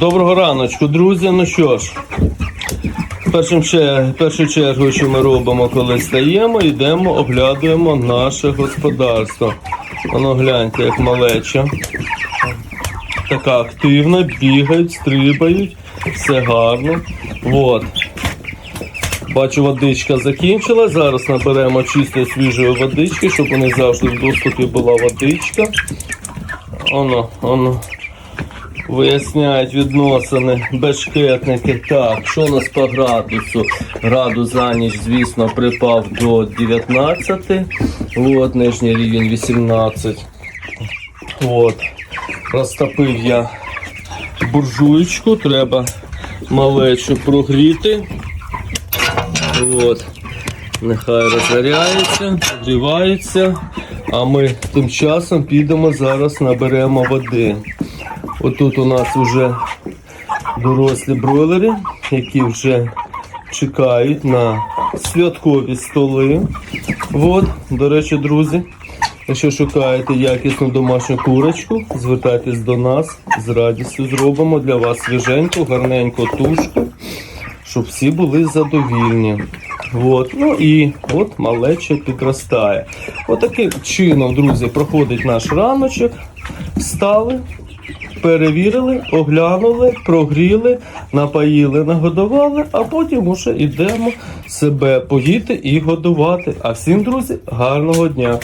Доброго раночку, друзі. Ну що ж, першим першу чергу, що ми робимо, коли стаємо, йдемо, оглядуємо наше господарство. Воно гляньте, як малеча. Така активна, бігають, стрибають, все гарно. От. Бачу, водичка закінчила. Зараз наберемо чистої свіжої водички, щоб у них завжди в доступі була водичка. Оно, оно. Виясняють відносини бешкетники. Так, що у нас по градусу? Градус за ніч, звісно, припав до 19. От, нижній рівень 18. От. Розтопив я буржуєчку, треба малечу прогріти. От. Нехай розгоряється, прогрівається. А ми тим часом підемо зараз наберемо води. Отут у нас вже дорослі бройлери, які вже чекають на святкові столи. От, до речі, друзі, якщо шукаєте якісну домашню курочку, звертайтесь до нас, з радістю зробимо для вас свіженьку, гарненьку тушку, щоб всі були задовільні. От. Ну і от малеча підростає. Отаким чином, друзі, проходить наш раночок. Встали, перевірили, оглянули, прогріли, напоїли, нагодували, а потім уже йдемо себе поїти і годувати. А всім, друзі, гарного дня!